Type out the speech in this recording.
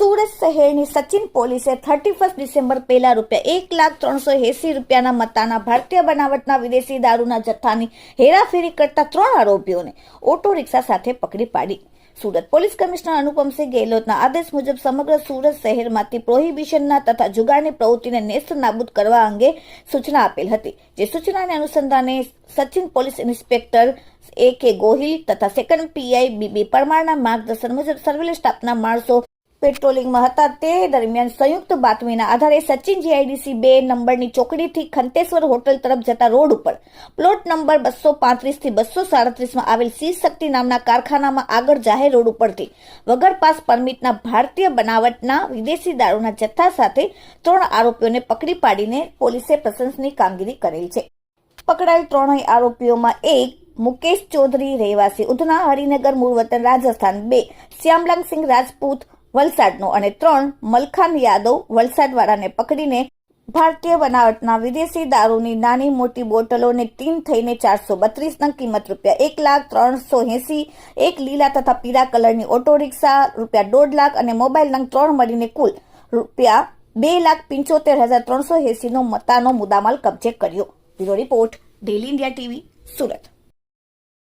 સુરત શહેરની સચિન પોલીસે thirty first December પહેલા રૂપિયા એક લાખ ત્રણસો એસી રૂપિયાના મતાના ભારતીય બનાવટના વિદેશી દારૂના જથ્થાની હેરાફેરી કરતા ત્રણ આરોપીઓને ઓટો રિક્ષા સાથે પકડી પાડી. સુરત પોલીસ કમિશનર અનુપમસિંહ ગેહલોતના આદેશ મુજબ સમગ્ર સુરત શહેરમાંથી પ્રોહિબિશનના તથા જુગારની પ્રવૃત્તિને નેસ્ત નાબૂદ કરવા અંગે સૂચના આપેલ હતી, જે સૂચનાને અનુસંધાને સચિન પોલીસ ઇન્સ્પેક્ટર એ કે ગોહિલ તથા સેકન્ડ પીઆઈ બીબી પરમારના માર્ગદર્શન મુજબ સર્વેલન્સ સ્ટાફના માણસો પેટ્રોલિંગમાં હતા. તે દરમિયાન સંયુક્ત બાતમીના આધારે સચિન જીઆઈડીસી બે નંબરની ચોકડીથી ખંતેશ્વર હોટલ તરફ જતા રોડ ઉપર પ્લોટ નંબર બસો પાંત્રીસથી બસો સાડત્રીસમાં આવેલ સી શક્તિ નામના કારખાનામાં આગળ જાહેર રોડ ઉપરથી વગર પાસ પરમિટના ભારતીય બનાવટના વિદેશી દારૂના જથ્થા સાથે ત્રણ આરોપીઓને પકડી પાડીને પોલીસે પ્રશંસની કામગીરી કરેલ છે. પકડાયેલ ત્રણેય આરોપીઓમાં એક મુકેશ ચૌધરી, રહેવાસી ઉધના, હરિનગર, મૂળ વતન રાજસ્થાન, બે શ્યામલાલ સિંહ રાજપૂત વલસાડનો અને ત્રણ મલખાન યાદવ વલસાડવાળાને પકડીને ભારતીય બનાવટના વિદેશી દારૂની નાની મોટી બોટલોને ટીમ થઈને ચારસો બત્રીસ નંગ કિંમત રૂપિયા એક લાખ ત્રણસો એસી, એક લીલા તથા પીળા કલરની ઓટો રિક્ષા, રૂપિયા દોઢ લાખ અને મોબાઈલ નંગ ત્રણ મળીને કુલ રૂપિયા બે લાખ પંચોતેર હજાર ત્રણસો એસીનો મતાનો મુદ્દામાલ કબજે કર્યો. Bureau report, daily India TV, Surat.